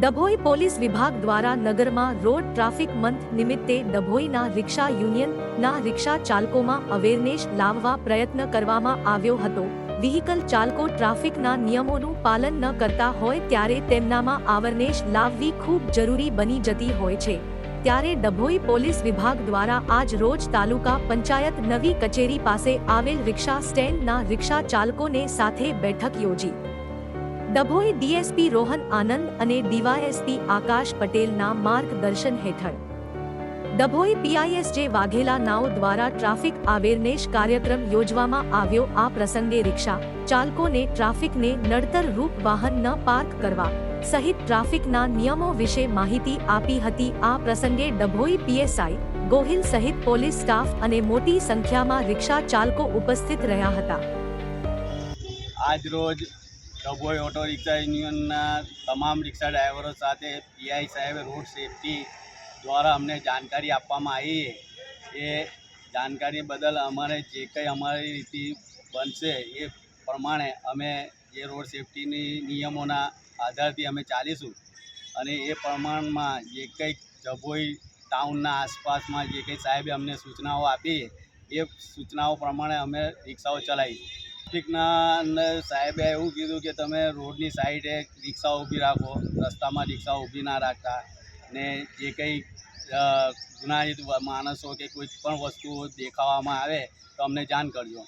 Dabhoi police વિભાગ દ્વારા નગરમાં રોડ ટ્રાફિક મંથ નિમિત્તે ડભોઈના રિક્ષા યુનિયનના રિક્ષા ચાલકોમાં અવેરનેસ લાવવા પ્રયત્ન કરવામાં આવ્યો હતો. વ્હીકલ ચાલકો ટ્રાફિકના નિયમોનું પાલન ન કરતા હોય ત્યારે તેમનામાં અવેરનેસ લાવવી ખૂબ જરૂરી બની જતી હોય છે. ત્યારે ડભોઈ પોલીસ વિભાગ દ્વારા આજ રોજ તાલુકા પંચાયત નવી કચેરી પાસે આવેલ રિક્ષા સ્ટેન્ડના રિક્ષા ચાલકોને સાથે બેઠક યોજી. ડભોઈ ડીએસપી રોહન આનંદ અને ડીવાયએસપી આકાશ પટેલના માર્ગદર્શન હેઠળ. ડભોઈ પીઆઈએસજે વાઘેલા નાઓ દ્વારા ટ્રાફિક અવેરનેસ કાર્યક્રમ યોજવામાં આવ્યો, આ પ્રસંગે રિક્ષા ચાલકોને ટ્રાફિકને નડતર રૂપ વાહન ન પાર્ક કરવા સહિત ટ્રાફિકના નિયમો વિશે માહિતી આપી હતી. આ પ્રસંગે ડભોઈ પીએસઆઈ, ગોહિલ સહિત પોલીસ સ્ટાફ અને મોટી સંખ્યામાં રિક્ષા ચાલકો ઉપસ્થિત રહ્યા હતા. આજ રોજ ડભોઈ ઓટો રિક્ષા યુનિયનના તમામ રિક્ષા ડ્રાઈવરો સાથે પીઆઈ સાહેબ રોડ સેફટી દ્વારા અમને જાણકારી આપવામાં આવી. એ જાણકારી બદલ અમારે જે કંઈ અમારી રીતે બનશે એ પ્રમાણે અમે જે રોડ સેફટીની નિયમોના આધારથી અમે ચાલીશું. અને એ પ્રમાણમાં જે કંઈક ડભોઈ ટાઉનના આસપાસમાં જે કંઈ સાહેબે અમને સૂચનાઓ આપી, એ સૂચનાઓ પ્રમાણે અમે રિક્ષાઓ ચલાવી. અંદર સાહેબે એવું કીધું કે તમે રોડની સાઈડે રિક્ષા ઊભી રાખો, રસ્તામાં રિક્ષા ઊભી ના રાખતા. ને જે કંઈ ગુનાહિત માણસો કે કોઈ પણ વસ્તુઓ દેખાવામાં આવે તો અમને જાણ કરજો.